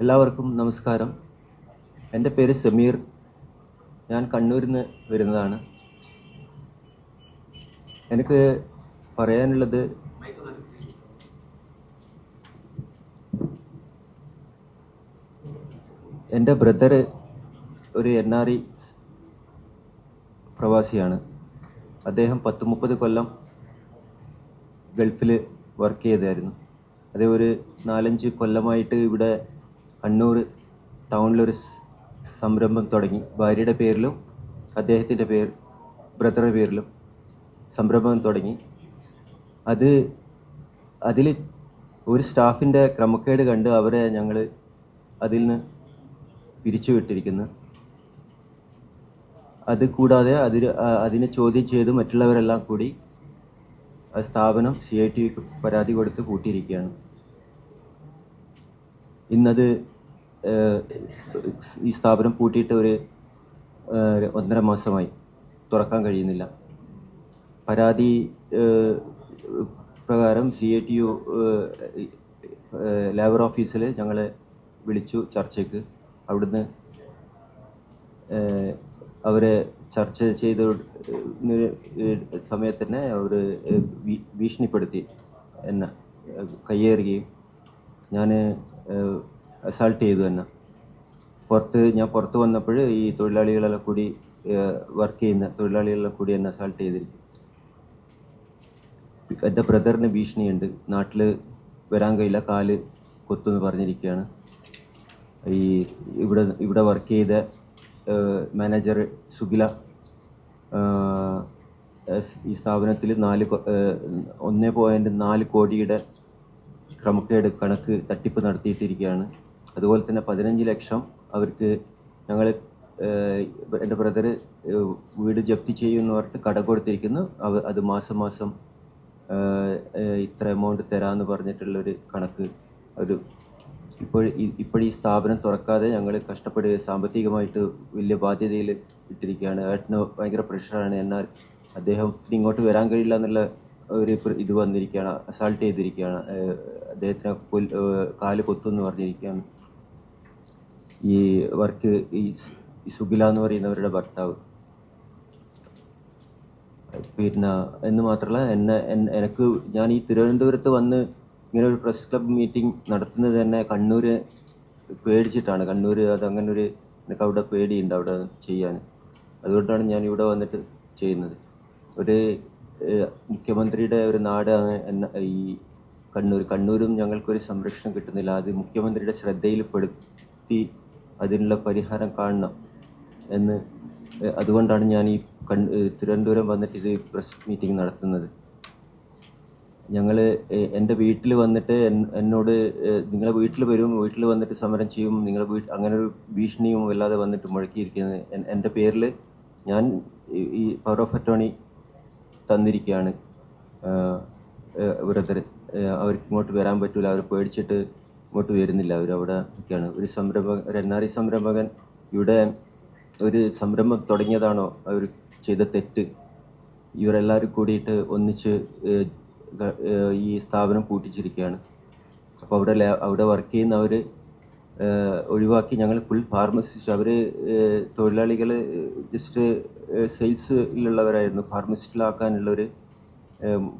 എല്ലാവർക്കും നമസ്കാരം. എന്റെ പേര് സമീർ. ഞാൻ കണ്ണൂരിൽ നിന്ന് വരുന്നതാണ്. എനിക്ക് പറയാനുള്ളത് എന്റെ ബ്രദർ ഒരു എൻ ആർ ഇ പ്രവാസിയാണ്. അദ്ദേഹം പത്ത് മുപ്പത് കൊല്ലം ഗൾഫിൽ വർക്ക് ചെയ്തായിരുന്നു അതേ ഒരു നാലഞ്ച് കൊല്ലമായിട്ട് ഇവിടെ കണ്ണൂർ ടൗണിലൊരു സംരംഭം തുടങ്ങി. ഭാര്യയുടെ പേരിലും അദ്ദേഹത്തിന്റെ പേര് ബ്രദറുടെ പേരിലും സംരംഭം തുടങ്ങി. അത് അതിൽ ഒരു സ്റ്റാഫിന്റെ ക്രമക്കേട് കണ്ട് അവരെ ഞങ്ങൾ അതിൽ നിന്ന് പിരിച്ചുവിട്ടിരിക്കുന്നു അത് കൂടാതെ അതിന് അതിനെ ചോദ്യം ചെയ്ത് മറ്റുള്ളവരെല്ലാം കൂടി സ്ഥാപനം സി ഐ ടി പരാതി കൊടുത്ത് പൂട്ടിയിരിക്കുകയാണ്. ഇന്നത് ഈ സ്ഥാപനം പൂട്ടിയിട്ട് ഒരു ഒന്നര മാസമായി. തുറക്കാൻ കഴിയുന്നില്ല. പരാതി പ്രകാരം C A T U labour ഓഫീസിൽ ഞങ്ങളെ വിളിച്ചു ചർച്ചയ്ക്ക്. അവിടുന്ന് അവരെ ചർച്ച ചെയ്ത സമയത്ത് തന്നെ അവർ ഭീഷണിപ്പെടുത്തി എന്നെ കയ്യേറുകയും. ഞാൻ അസാൾട്ട് ചെയ്തു തന്നെ. പുറത്ത് ഞാൻ പുറത്ത് വന്നപ്പോൾ ഈ തൊഴിലാളികളെല്ലാം കൂടി വർക്ക് ചെയ്യുന്ന തൊഴിലാളികളെല്ലാം കൂടി എന്നെ അസാൾട്ട് ചെയ്തിരിക്കും. എന്റെ ബ്രദറിന് ഭീഷണിയുണ്ട്. നാട്ടിൽ വരാൻ കഴിയില്ല കാൽ കൊത്തുമെന്ന് പറഞ്ഞിരിക്കുകയാണ്. ഈ ഇവിടെ ഇവിടെ വർക്ക് ചെയ്ത മാനേജർ സുഗില ഈ സ്ഥാപനത്തിൽ നാല് ഒന്ന് പോയിന്റ് നാല് കോടിയുടെ ക്രമക്കേട് കണക്ക് തട്ടിപ്പ് നടത്തിയിട്ടിരിക്കുകയാണ്. അതുപോലെ തന്നെ പതിനഞ്ച് ലക്ഷം അവർക്ക് ഞങ്ങൾ എന്റെ ബ്രദർ വീട് ജപ്തി ചെയ്യുമെന്ന് പറഞ്ഞിട്ട് കട കൊടുത്തിരിക്കുന്നു. അവ അത് മാസം മാസം ഇത്ര എമൗണ്ട് തരാമെന്ന് പറഞ്ഞിട്ടുള്ളൊരു കണക്ക് ഒരു ഇപ്പോൾ ഇപ്പോൾ ഈ സ്ഥാപനം തുറക്കാതെ ഞങ്ങൾ കഷ്ടപ്പെടുക സാമ്പത്തികമായിട്ട് വലിയ ബാധ്യതയിൽ ഇട്ടിരിക്കുകയാണ്. ഏട്ടന് ഭയങ്കര പ്രഷറാണ് എന്നാൽ അദ്ദേഹം ഇങ്ങോട്ട് വരാൻ കഴിയില്ല എന്നുള്ള ഒരു ഇത് വന്നിരിക്കുകയാണ് അസാൾട്ട് ചെയ്തിരിക്കുകയാണ്. അദ്ദേഹത്തിന് ഏഹ് കാൽ കൊത്തുമെന്ന് പറഞ്ഞിരിക്കുകയാണ്. ഈ വർക്ക് ഈ സുഗില എന്ന് പറയുന്നവരുടെ ഭർത്താവ്. പിന്നെ എന്ന് മാത്രമല്ല എന്നെ എനിക്ക് ഞാൻ ഈ തിരുവനന്തപുരത്ത് വന്ന് ഇങ്ങനെ ഒരു പ്രസ് ക്ലബ് മീറ്റിംഗ് നടത്തുന്നത് തന്നെ കണ്ണൂർ പേടിച്ചിട്ടാണ്. കണ്ണൂർ അത് അങ്ങനെ ഒരു എനിക്ക് അവിടെ പേടിയുണ്ട് അവിടെ ചെയ്യാൻ. അതുകൊണ്ടാണ് ഞാൻ ഇവിടെ വന്നിട്ട് ചെയ്യുന്നത്. ഒരു മുഖ്യമന്ത്രിയുടെ ഒരു നാട് ഈ കണ്ണൂർ. കണ്ണൂരും ഞങ്ങൾക്കൊരു സംരക്ഷണം കിട്ടുന്നില്ല. അത് മുഖ്യമന്ത്രിയുടെ ശ്രദ്ധയിൽപ്പെടുത്തി അതിനുള്ള പരിഹാരം കാണണം എന്ന് അതുകൊണ്ടാണ് ഞാൻ ഈ കൺ തിരുവനന്തപുരം വന്നിട്ട് ഇത് പ്രസ് മീറ്റിംഗ് നടത്തുന്നത്. ഞങ്ങൾ എന്റെ വീട്ടിൽ വന്നിട്ട് എന്നോട് നിങ്ങളെ വീട്ടിൽ വരും വീട്ടിൽ വന്നിട്ട് സമരം ചെയ്യും നിങ്ങളെ വീട്ടിൽ അങ്ങനെ ഒരു ഭീഷണിയും വല്ലാതെ വന്നിട്ട് മുഴക്കിയിരിക്കുന്നത്. എൻ- എന്റെ പേരിൽ ഞാൻ ഈ പവർ ഓഫ് അറ്റോണി തന്നിരിക്കുകയാണ് ബ്രദർ അവർക്ക് ഇങ്ങോട്ട് വരാൻ പറ്റില്ല അവർ പേടിച്ചിട്ട് ഇങ്ങോട്ട് വരുന്നില്ല. അവരവിടെ നിൽക്കുകയാണ്. ഒരു സംരംഭകൻ ഒരു എൻ ആർ ഐ സംരംഭകൻ ഇവിടെ ഒരു സംരംഭം തുടങ്ങിയതാണോ? അവർ ചെയ്ത തെറ്റ്. ഇവരെല്ലാവരും കൂടിയിട്ട് ഒന്നിച്ച് ഈ സ്ഥാപനം പൂട്ടിച്ചിരിക്കുകയാണ്. അപ്പോൾ അവിടെ അവിടെ വർക്ക് ചെയ്യുന്നവർ ഒഴിവാക്കി ഞങ്ങൾ ഫുൾ ഫാർമസിസ്റ്റ് അവർ തൊഴിലാളികൾ ജസ്റ്റ് സെയിൽസിലുള്ളവരായിരുന്നു ഫാർമസിസ്റ്റിലാക്കാനുള്ളൊരു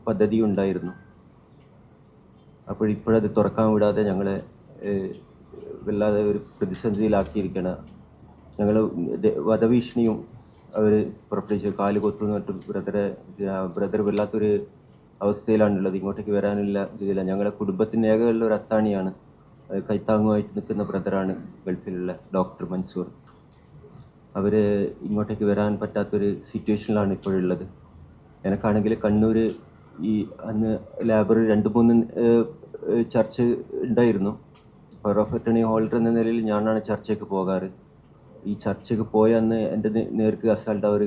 പദ്ധതി ഉണ്ടായിരുന്നു. അപ്പോഴിപ്പോഴത് തുറക്കാൻ വിടാതെ ഞങ്ങളെ വല്ലാതെ ഒരു പ്രതിസന്ധിയിലാക്കിയിരിക്കുകയാണ് ഞങ്ങൾ വധഭീഷണിയും അവർ പുറപ്പെടുവിച്ചു. കാൽ കൊത്തുന്നിട്ട് ബ്രദറെ ബ്രദർ വല്ലാത്തൊരു അവസ്ഥയിലാണുള്ളത്. ഇങ്ങോട്ടേക്ക് വരാനില്ല ഇതില്ല ഞങ്ങളുടെ കുടുംബത്തിന്റെ ഏകയുള്ള ഒരു അത്താണിയാണ് കൈത്താങ്ങുമായിട്ട് നിൽക്കുന്ന ബ്രദറാണ് ഗൾഫിലുള്ള ഡോക്ടർ മൻസൂർ. അവർ ഇങ്ങോട്ടേക്ക് വരാൻ പറ്റാത്തൊരു സിറ്റുവേഷനിലാണ് ഇപ്പോഴുള്ളത്. എനിക്കാണെങ്കിൽ കണ്ണൂർ ഈ അന്ന് ലാബർ രണ്ട് മൂന്ന് ചർച്ച ഉണ്ടായിരുന്നു. പവർ ഓഫ് അറ്റണി ഹോൾഡർ എന്ന നിലയിൽ ഞാനാണ് ചർച്ചയ്ക്ക് പോകാറ്. ഈ ചർച്ചയ്ക്ക് പോയ അന്ന് എന്റെ നേർക്ക് അസാൾട്ട് അവർ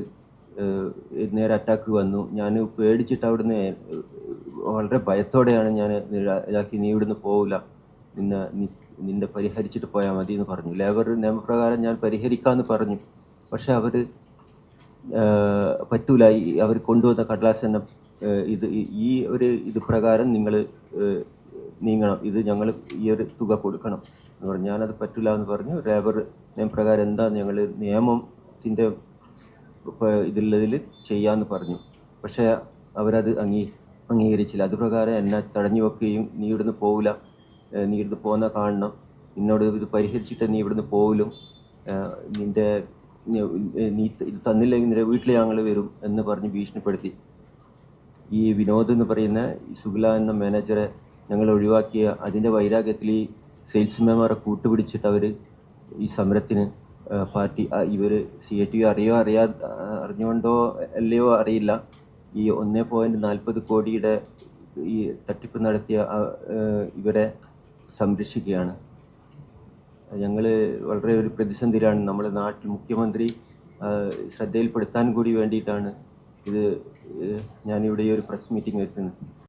നേരെ അറ്റാക്ക് വന്നു. ഞാൻ പേടിച്ചിട്ട് അവിടുന്ന് വളരെ ഭയത്തോടെയാണ് ഞാൻ ഇതാക്കി നീ ഇവിടുന്ന് പോവില്ല നിന്നെ പരിഹരിച്ചിട്ട് പോയാൽ മതി എന്ന് പറഞ്ഞു. ലേബർ നിയമപ്രകാരം ഞാൻ പരിഹരിക്കാമെന്ന് പറഞ്ഞു. പക്ഷെ അവർ പറ്റൂല. അവർ കൊണ്ടുവന്ന കടലാസ് ഏഹ്, ഇത് ഈ- ഒരു ഇത് പ്രകാരം നിങ്ങൾ നീങ്ങണം. ഇത് ഞങ്ങൾ ഈ ഒരു തുക കൊടുക്കണം എന്ന് പറഞ്ഞു. ഞാനത് പറ്റില്ല എന്ന് പറഞ്ഞു. ലേബർ നിയമപ്രകാരം എന്താ ഞങ്ങൾ നിയമത്തിന്റെ ഇതിലുള്ളതിൽ ചെയ്യാമെന്ന് പറഞ്ഞു. പക്ഷേ അവരത് അംഗീ അംഗീകരിച്ചില്ല. അത് പ്രകാരം എന്നെ തടഞ്ഞു വെക്കുകയും നീ ഇവിടുന്ന് പോവില്ല. നീ ഇവിടുന്ന് പോകുന്ന കാണണം. നിന്നോട് ഇത് പരിഹരിച്ചിട്ട് നീ ഇവിടുന്ന് പോകലും നിന്റെ നീ- ഇത് തന്നില്ലെങ്കിൽ നിന്റെ വീട്ടിൽ ഞങ്ങൾ വരും എന്ന് പറഞ്ഞ് ഭീഷണിപ്പെടുത്തി. ഈ വിനോദ് എന്ന് പറയുന്ന സുഗില എന്ന മാനേജറെ ഞങ്ങൾ ഒഴിവാക്കിയ അതിന്റെ വൈരാഗ്യത്തിൽ ഈ സെയിൽസ്മാൻമാരെ കൂട്ടുപിടിച്ചിട്ട് അവർ ഈ സമരത്തിന് പാർട്ടി ഇവർ സി എ ടി അറിയോ അറിയാ അറിഞ്ഞുകൊണ്ടോ അല്ലയോ അറിയില്ല. ഈ ഒന്നേ പോയിന്റ് നാൽപ്പത് കോടിയുടെ ഈ തട്ടിപ്പ് നടത്തിയ ഇവരെ സംരക്ഷിക്കുകയാണ്. ഞങ്ങൾ വളരെ ഒരു പ്രതിസന്ധിയിലാണ്. നമ്മുടെ നാട്ടിൽ മുഖ്യമന്ത്രി ശ്രദ്ധയിൽപ്പെടുത്താൻ കൂടി വേണ്ടിയിട്ടാണ് ഇത് ഞാനിവിടെ ഒരു പ്രസ് മീറ്റിംഗ് വെക്കുന്നത്.